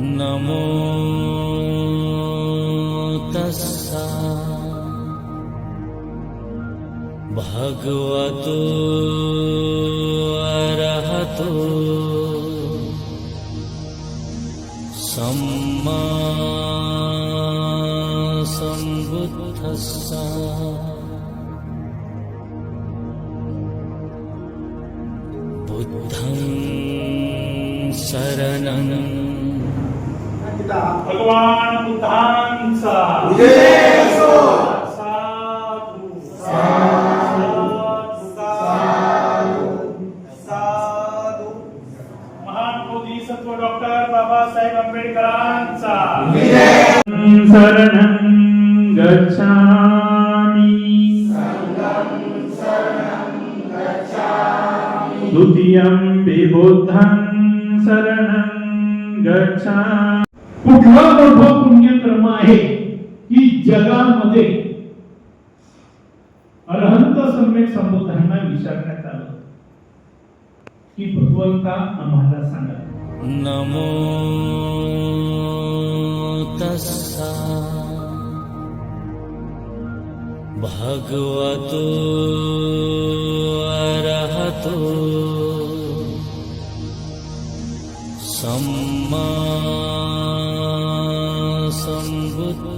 नमो तस्सा। भगवतो अरहतो। सम्मा सम्बुद्धस्सा। बुद्धं शरणं भगवान बुद्धांचा विजय असो. साधू साधू महान बोधी सत्व डॉक्टर बाबासाहेब आंबेडकरांचा शरणं गच्छामि द्वितीयं विबुद्धं शरणं गच्छामि कुठला मोठा पुण्यक्रम आहे की जगामध्ये अरहंत सम्यक संबोधांना विचारण्यात आलं? की भगवंता आम्हाला सांगा. नमो तस्सा भगवतो अरहतो. सम्मा